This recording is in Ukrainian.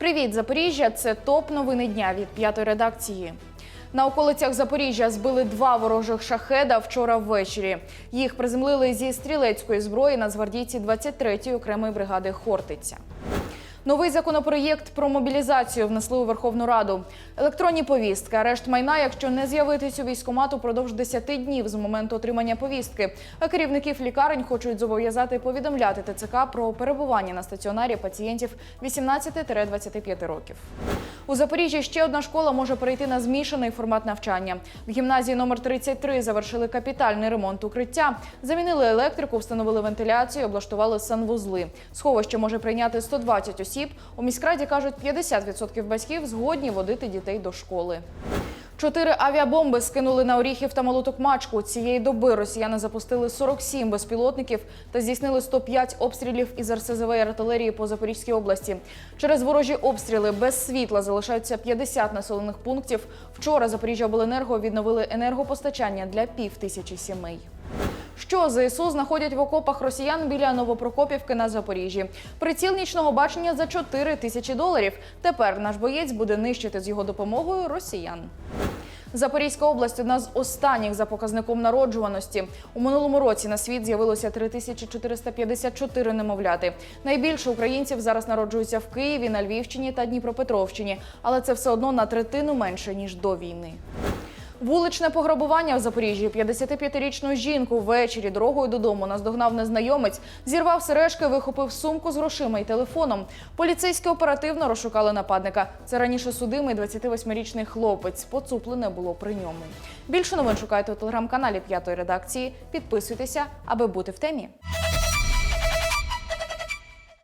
Привіт, Запоріжжя! Це топ новини дня від п'ятої редакції. На околицях Запоріжжя збили два ворожих шахеда вчора ввечері. Їх приземлили зі стрілецької зброї нацгвардійці 23-ї окремої бригади Хортиця. Новий законопроєкт про мобілізацію внесли у Верховну Раду. Електронні повістки, арешт майна, якщо не з'явитись у військомату, упродовж 10 днів з моменту отримання повістки. А керівників лікарень хочуть зобов'язати повідомляти ТЦК про перебування на стаціонарі пацієнтів 18-25 років. У Запоріжжі ще одна школа може перейти на змішаний формат навчання. В гімназії номер 33 завершили капітальний ремонт укриття, замінили електрику, встановили вентиляцію, облаштували санвузли. Сховище може прийняти 120 осіб. У міськраді кажуть, 50% батьків згодні водити дітей до школи. Чотири авіабомби скинули на Оріхів та Малу Токмачку. Цієї доби росіяни запустили 47 безпілотників та здійснили 105 обстрілів із РСЗВ і артилерії по Запорізькій області. Через ворожі обстріли без світла залишаються 50 населених пунктів. Вчора Запоріжжя обленерго відновили енергопостачання для пів тисячі сімей. Що ЗСУ знаходять в окопах росіян біля Новопрокопівки на Запоріжжі? Приціл нічного бачення за 4 тисячі доларів. Тепер наш боєць буде нищити з його допомогою росіян. Запорізька область одна з останніх за показником народжуваності. У минулому році на світ з'явилося 3454 немовляти. Найбільше українців зараз народжуються в Києві, на Львівщині та Дніпропетровщині, але це все одно на третину менше ніж до війни. Вуличне пограбування в Запоріжжі. 55-річну жінку ввечері дорогою додому наздогнав незнайомець, зірвав сережки, вихопив сумку з грошима і телефоном. Поліцейські оперативно розшукали нападника. Це раніше судимий 28-річний хлопець. Поцуплене було при ньому. Більше новин шукайте у телеграм-каналі п'ятої редакції. Підписуйтеся, аби бути в темі.